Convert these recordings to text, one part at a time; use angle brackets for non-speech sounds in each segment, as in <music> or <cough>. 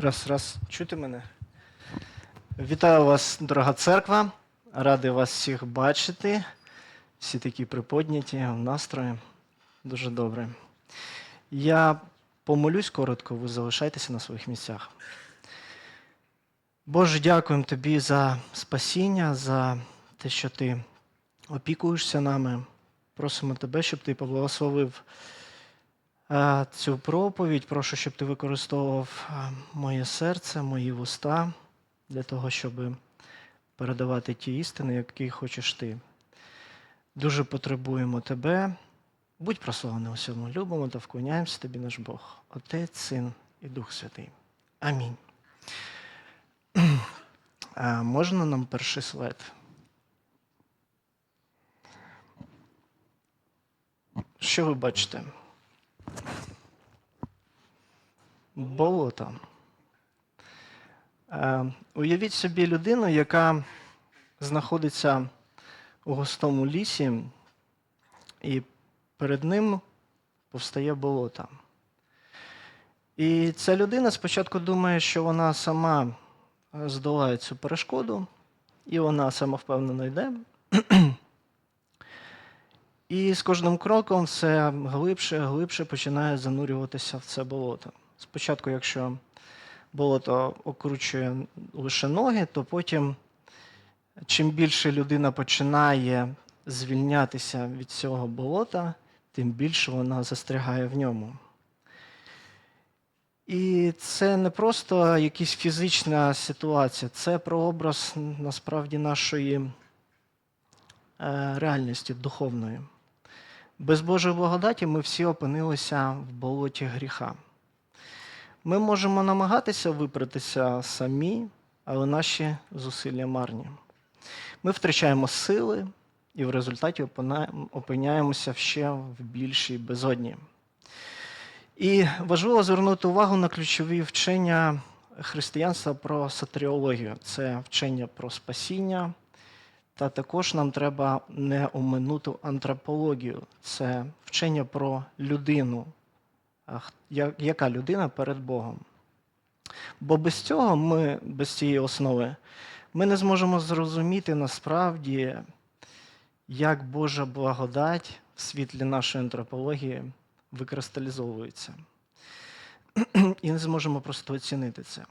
Раз, раз, чути мене? Вітаю вас, дорога церква. Радий вас всіх бачити. Всі такі приподняті в настрої. Дуже добре. Я помолюсь коротко, ви залишайтеся на своїх місцях. Боже, дякуємо тобі за спасіння, за те, що ти опікуєшся нами. Просимо тебе, щоб ти поблагословив цю проповідь. Прошу, щоб ти використовував моє серце, мої вуста для того, щоб передавати ті істини, які хочеш ти. Дуже потребуємо тебе. Будь прославлений у всьому. Любимо та вклоняємося тобі, наш Бог, Отець, Син і Дух Святий. Амінь. <clears throat> А можна нам перший слайд? Що ви бачите? Болото. Е, уявіть собі людину, яка знаходиться у густому лісі, і перед ним повстає болото. І ця людина спочатку думає, що вона сама е, здолає цю перешкоду, і вона самовпевнено йде. І з кожним кроком все глибше, глибше починає занурюватися в це болото. Спочатку, якщо болото окручує лише ноги, то потім, чим більше людина починає звільнятися від цього болота, тим більше вона застрягає в ньому. І це не просто якась фізична ситуація, це прообраз насправді нашої е, реальності духовної. Без Божої благодаті ми всі опинилися в болоті гріха. Ми можемо намагатися випратися самі, але наші зусилля марні. Ми втрачаємо сили і в результаті опиняємося ще в більшій безодні. І важливо звернути увагу на ключові вчення християнства про сатеріологію. Це вчення про спасіння, та також нам треба не оминути антропологію. Це вчення про людину, яка людина перед Богом. Бо без цього ми, без цієї основи, ми не зможемо зрозуміти насправді, як Божа благодать в світлі нашої антропології викристалізовується. <clears throat> І не зможемо просто оцінити це.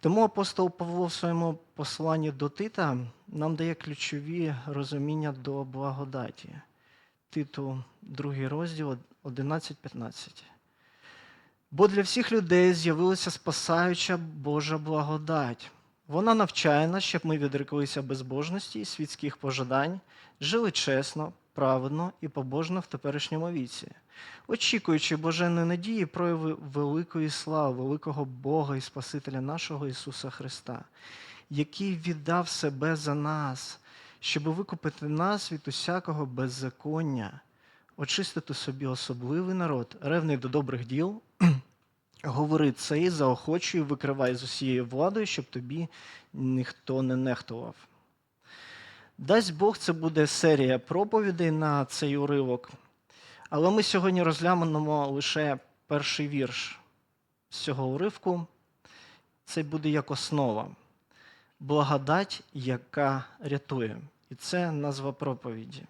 Тому апостол Павло в своєму посланні до Тита нам дає ключові розуміння до благодаті. Титу, другий розділ 11-15. Бо для всіх людей з'явилася спасаюча Божа благодать. Вона навчає нас, щоб ми відреклися безбожності і світських пожадань, жили чесно, праведно і побожно в теперішньому віці, очікуючи боженої надії прояви великої слави, великого Бога і Спасителя нашого Ісуса Христа, який віддав себе за нас, щоб викупити нас від усякого беззаконня, очистити собі особливий народ, ревний до добрих діл. <clears throat> Говори це і заохочуй, викривай з усією владою, щоб тобі ніхто не нехтував. Дасть Бог, це буде серія проповідей на цей уривок. Але ми сьогодні розглянемо лише перший вірш з цього уривку. Це буде як основа. Благодать, яка рятує. І це назва проповіді.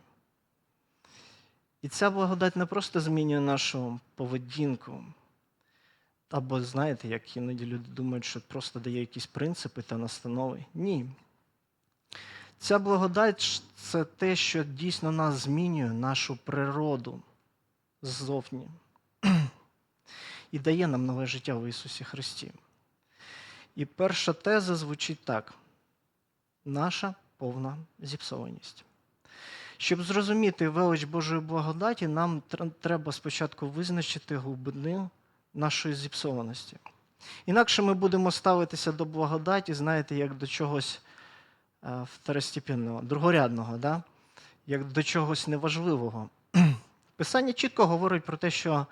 І ця благодать не просто змінює нашу поведінку. Або знаєте, як іноді люди думають, що просто дає якісь принципи та настанови. Ні. Ця благодать це те, що дійсно нас змінює, нашу природу ззовні. І дає нам нове життя в Ісусі Христі. І перша теза звучить так: наша повна зіпсованість. Щоб зрозуміти велич Божої благодаті, нам треба спочатку визначити глибину нашої зіпсованості. Інакше ми будемо ставитися до благодаті, знаєте, як до чогось второстепенного, другорядного, да? як до чогось неважливого. <clears throat> Писання чітко говорить про те, що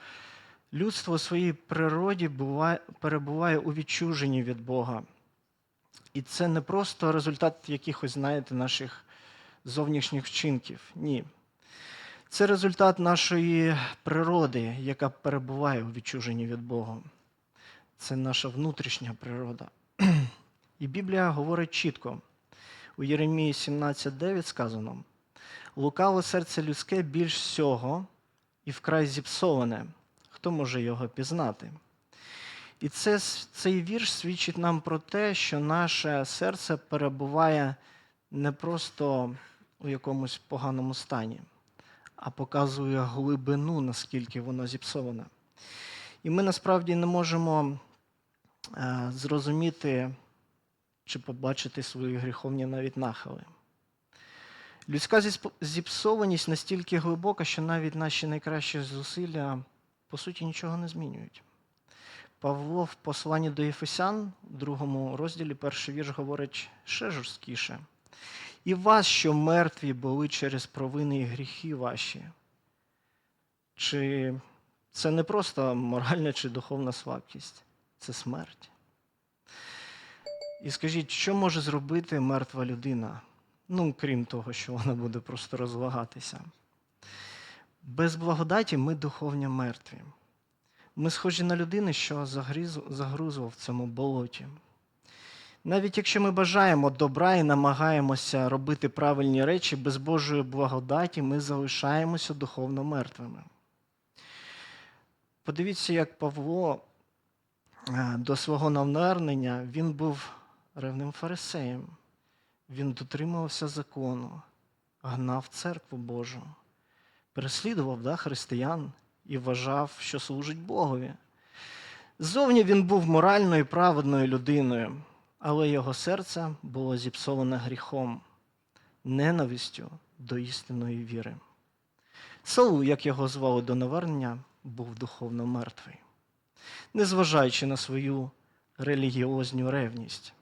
людство у своїй природі буває, перебуває у відчуженні від Бога. І це не просто результат якихось, знаєте, наших зовнішніх вчинків. Ні. Це результат нашої природи, яка перебуває у відчуженні від Бога. це наша внутрішня природа. <clears throat> І Біблія говорить чітко. У Єремії 17:9 сказано: лукаве серце людське більш всього і вкрай зіпсоване. Хто може його пізнати? І це, цей вірш свідчить нам про те, що наше серце перебуває не просто у якомусь поганому стані, а показує глибину, наскільки воно зіпсоване. І ми насправді не можемо е, зрозуміти чи побачити свої гріховні навіть нахили. Людська зіпсованість настільки глибока, що навіть наші найкращі зусилля по суті нічого не змінюють. Павло в посланні до Єфесян, в другому розділі, перший вірш говорить ще жорсткіше. І вас, що мертві були через провини і гріхи ваші. Чи це не просто моральна чи духовна слабкість, це смерть. І скажіть, що може зробити мертва людина? Ну, крім того, що вона буде просто розлагатися. Без благодаті ми духовно мертві. Ми схожі на людини, що загрузла в цьому болоті. Навіть якщо ми бажаємо добра і намагаємося робити правильні речі, без Божої благодаті ми залишаємося духовно мертвими. Подивіться, як Павло е, до свого навернення він був ревним фарисеєм. Він дотримувався закону, гнав церкву Божу, переслідував да, християн і вважав, що служить Богові. Ззовні він був моральною і праведною людиною, але його серце було зіпсоване гріхом, ненавистю до істинної віри. Саул, як його звали до навернення, був духовно мертвий, незважаючи на свою релігіозню ревність.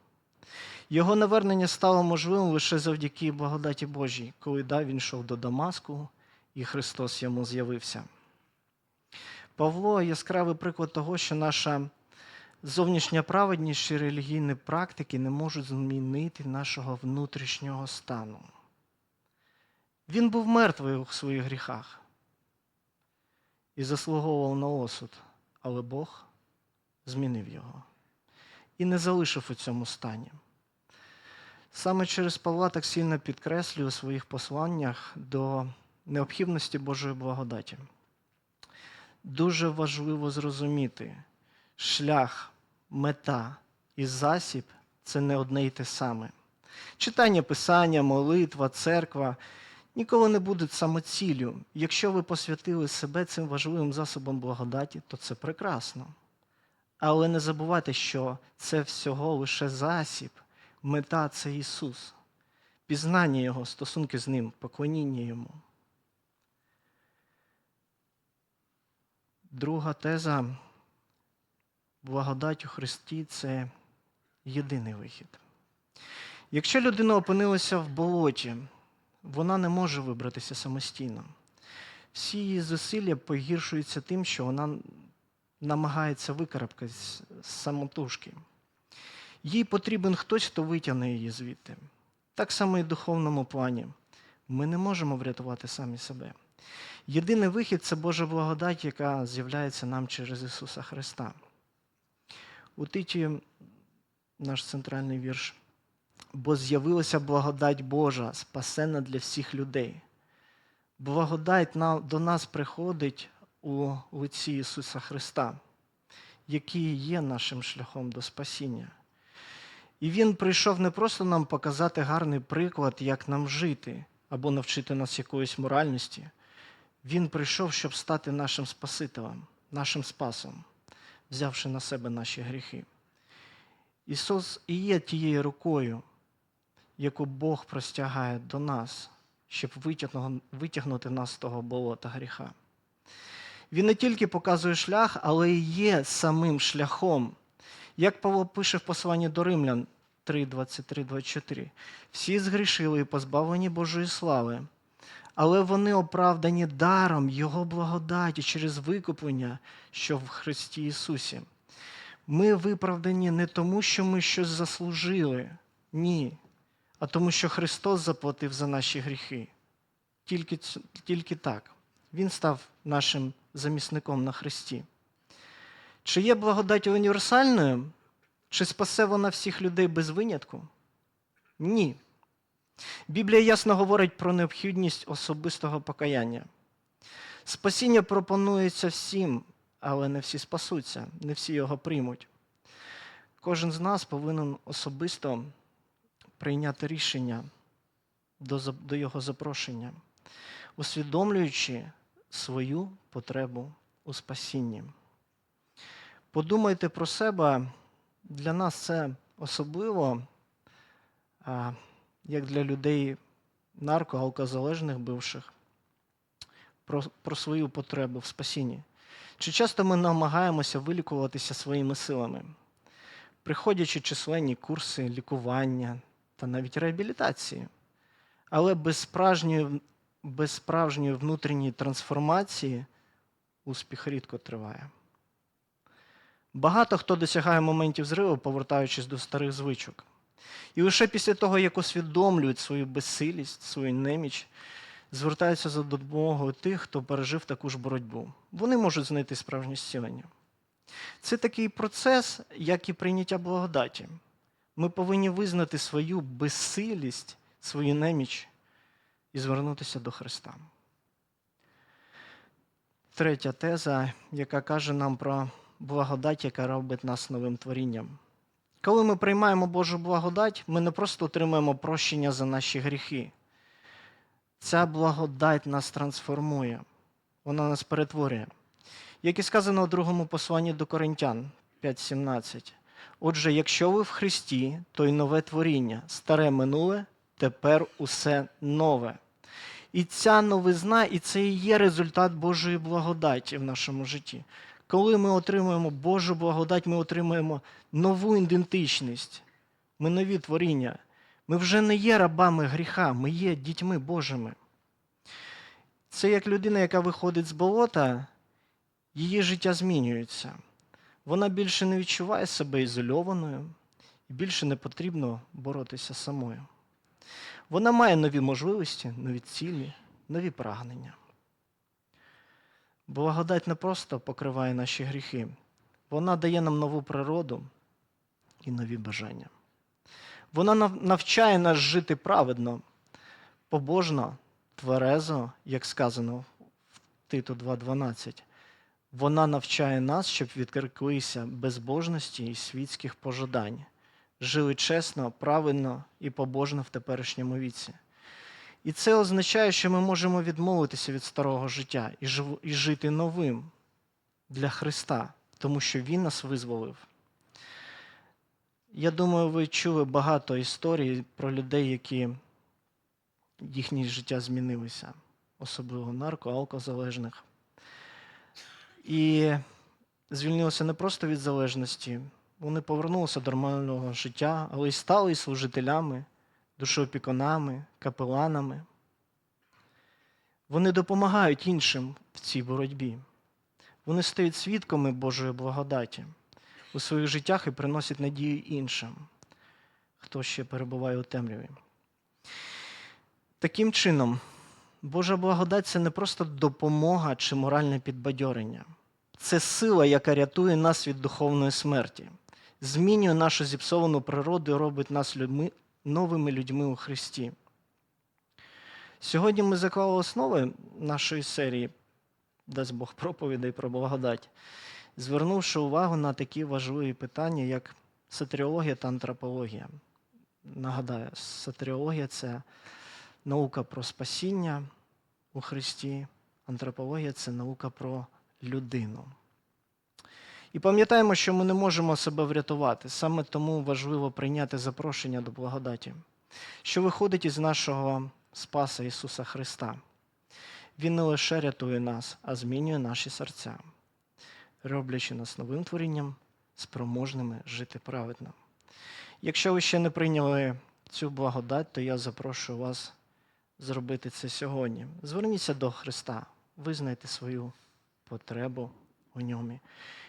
Його навернення стало можливим лише завдяки благодаті Божій, коли да, він йшов до Дамаску, і Христос йому з'явився. Павло яскравий приклад того, що наша зовнішня праведність чи релігійні практики не можуть змінити нашого внутрішнього стану. Він був мертвий у своїх гріхах і заслуговував на осуд, але Бог змінив його і не залишив у цьому стані. Саме через Павла так сильно підкреслює у своїх посланнях до необхідності Божої благодаті. Дуже важливо зрозуміти, шлях, мета і засіб це не одне й те саме. Читання Писання, молитва, церква ніколи не будуть самоціллю. Якщо ви посвятили себе цим важливим засобом благодаті, то це прекрасно. Але не забувайте, що це всього лише засіб, мета це Ісус, пізнання Його, стосунки з Ним, поклоніння Йому. Друга теза благодать у Христі це єдиний вихід. Якщо людина опинилася в болоті, вона не може вибратися самостійно. Всі її зусилля погіршуються тим, що вона намагається викарабкатись з самотужки. Їй потрібен хтось, хто витягне її звідти. Так само і в духовному плані. Ми не можемо врятувати самі себе. Єдиний вихід це Божа благодать, яка з'являється нам через Ісуса Христа. У Титі наш центральний вірш. Бо з'явилася благодать Божа, спасена для всіх людей. Благодать до нас приходить у лиці Ісуса Христа, який є нашим шляхом до спасіння. І Він прийшов не просто нам показати гарний приклад, як нам жити, або навчити нас якоїсь моральності. Він прийшов, щоб стати нашим Спасителем, нашим Спасом, взявши на себе наші гріхи. Ісус і є тією рукою, яку Бог простягає до нас, щоб витягнути нас з того болота гріха. Він не тільки показує шлях, але і є самим шляхом. Як Павло пише в посланні до Римлян 3, 23, 24. Всі згрішили і позбавлені Божої слави, але вони оправдані даром Його благодаті через викуплення, що в Христі Ісусі. Ми виправдані не тому, що ми щось заслужили, ні, а тому, що Христос заплатив за наші гріхи. Тільки, тільки так. Він став нашим замісником на Христі. Чи є благодать універсальною? Чи спасе вона всіх людей без винятку? Ні. Біблія ясно говорить про необхідність особистого покаяння. Спасіння пропонується всім, але не всі спасуться, не всі його приймуть. Кожен з нас повинен особисто прийняти рішення до, його запрошення, усвідомлюючи свою потребу у спасінні. Подумайте про себе, для нас це особливо, як для людей нарко, алкозалежних бивших, про, про свою потребу в спасінні. Чи часто ми намагаємося вилікуватися своїми силами, приходячи численні курси лікування та навіть реабілітації, але без справжньої, без справжньої внутрішньої трансформації успіх рідко триває. Багато хто досягає моментів зриву, повертаючись до старих звичок. І лише після того, як усвідомлюють свою безсилість, свою неміч, звертаються за допомогою тих, хто пережив таку ж боротьбу. Вони можуть знайти справжнє зцілення. Це такий процес, як і прийняття благодаті. Ми повинні визнати свою безсилість, свою неміч і звернутися до Христа. Третя теза, яка каже нам про благодать, яка робить нас новим творінням. Коли ми приймаємо Божу благодать, ми не просто отримуємо прощення за наші гріхи. Ця благодать нас трансформує, вона нас перетворює. Як і сказано у другому посланні до Коринтян 5.17. Отже, якщо ви в Христі, то й нове творіння, старе минуле, тепер усе нове. І ця новизна, і це і є результат Божої благодаті в нашому житті. Коли ми отримуємо Божу благодать, ми отримуємо нову ідентичність. Ми нові творіння. Ми вже не є рабами гріха, ми є дітьми Божими. Це як людина, яка виходить з болота, її життя змінюється. Вона більше не відчуває себе ізольованою і більше не потрібно боротися самою. Вона має нові можливості, нові цілі, нові прагнення. Благодать не просто покриває наші гріхи, вона дає нам нову природу і нові бажання. Вона навчає нас жити праведно, побожно, тверезо, як сказано в Титу 2.12. Вона навчає нас, щоб відкриклися безбожності і світських пожадань, жили чесно, правильно і побожно в теперішньому віці. І це означає, що ми можемо відмовитися від старого життя і, жив- і жити новим для Христа, тому що Він нас визволив. Я думаю, ви чули багато історій про людей, які їхнє життя змінилися, особливо нарко, алкозалежних. І звільнилися не просто від залежності, вони повернулися до нормального життя, але й стали служителями, душоопікунами, капеланами. Вони допомагають іншим в цій боротьбі. Вони стають свідками Божої благодаті у своїх життях і приносять надію іншим, хто ще перебуває у темряві. Таким чином, Божа благодать це не просто допомога чи моральне підбадьорення. Це сила, яка рятує нас від духовної смерті, змінює нашу зіпсовану природу і робить нас людьми, новими людьми у Христі. Сьогодні ми заклали основи нашої серії, дасть Бог проповідей про благодать, звернувши увагу на такі важливі питання, як сатеріологія та антропологія. Нагадаю, сатеріологія це наука про спасіння у Христі, антропологія це наука про людину. І пам'ятаємо, що ми не можемо себе врятувати. Саме тому важливо прийняти запрошення до благодаті, що виходить із нашого Спаса Ісуса Христа. Він не лише рятує нас, а змінює наші серця, роблячи нас новим творінням, спроможними жити праведно. Якщо ви ще не прийняли цю благодать, то я запрошую вас зробити це сьогодні. Зверніться до Христа, визнайте свою потребу у ньому.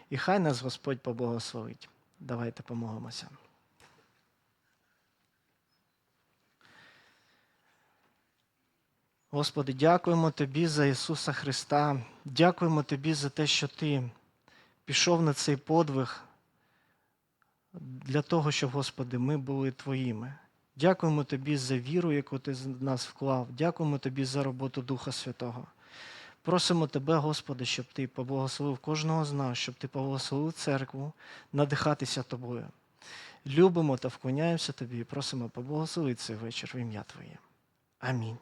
І хай нас Господь поблагословить. Давайте помолимося. Господи, дякуємо Тобі за Ісуса Христа. Дякуємо Тобі за те, що Ти пішов на цей подвиг для того, щоб, Господи, ми були Твоїми. Дякуємо Тобі за віру, яку Ти в нас вклав. Дякуємо Тобі за роботу Духа Святого. Просимо Тебе, Господи, щоб Ти поблагословив кожного з нас, щоб Ти поблагословив церкву надихатися Тобою. Любимо та вклоняємося Тобі і просимо поблагословити цей вечір в ім'я Твоє. Амінь.